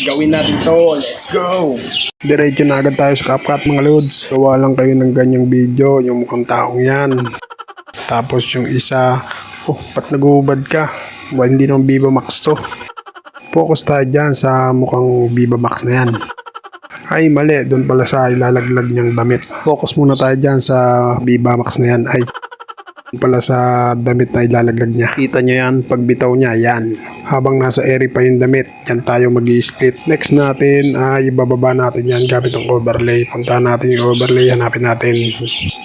Gawin natin to. Let's go. Diretso na agad tayo sa CapCut mga lods. Gawa lang kayo ng ganyang video, yung mukhang taong yan. Tapos yung isa, oh, ba't naguhubad ka? Ba, hindi naman Viva Max to. Focus tayo dyan sa mukhang Viva Max na yan. Ay, mali. Doon pala sa ilalaglag niyang damit. Focus muna tayo dyan sa Viva Max na yan. Ay, pala sa damit na ilalaglag niya. Kita niyo yan, pag bitaw niya, yan. Habang nasa area pa yung damit, yan tayo mag split Next natin ay ibababa natin yan gamit ng overlay. Puntahan natin yung overlay, hanapin natin.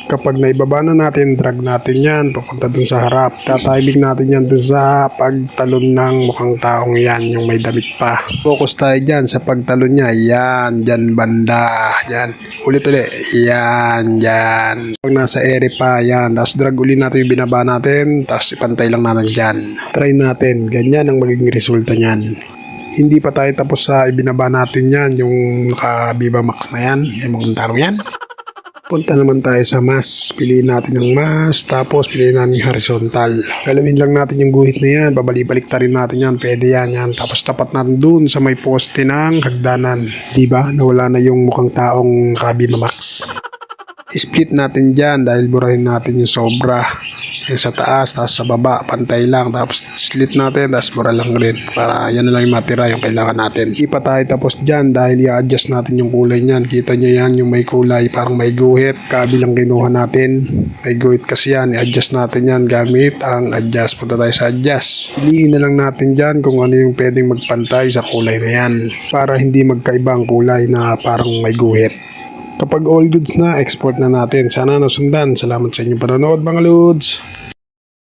Kapag naibaba na natin, drag natin yan, papunta dun sa harap. Tatahimik natin yan dun sa pagtalon ng mukhang taong yan, yung may damit pa. Focus tayo dyan sa pagtalon niya. Yan, dyan banda. Yan. Ulit ulit. Yan, yan. Pag nasa ere pa, yan. Tapos drag uli natin yung binaba natin. Tapos ipantay lang natin dyan. Try natin. Ganyan ang magiging resulta niyan. Hindi pa tayo tapos sa ibinaba natin yan. Yung naka Viva Max na yan. Yung mga taro yan. Punta naman tayo sa mask. Piliin natin yung mask. Tapos piliin natin yung horizontal. Galawin lang natin yung guhit na yan. Babalik-balik natin yan. Pwede yan yan. Tapos tapat natin dun sa may poste ng hagdanan. Diba? Nawala na yung mukhang taong Kabi Max. Split natin dyan dahil burahin natin yung sobra. Yung sa taas, tapos sa baba, pantay lang. Tapos slit natin, tapos bura lang rin. Para yan na lang yung matira yung kailangan natin. Hindi pa tayo tapos dyan dahil i-adjust natin yung kulay niyan. Kita nyo yan, yung may kulay, parang may guhit. Kabilang kinuha natin. May guhit kasi yan. I-adjust natin yan gamit ang adjust. Punta tayo sa adjust. Piliin na lang natin dyan kung ano yung pwedeng magpantay sa kulay na yan. Para hindi magkaiba ang kulay na parang may guhit. Kapag all goods na, export na natin. Sana nasundan. Salamat sa inyong panonood mga lods.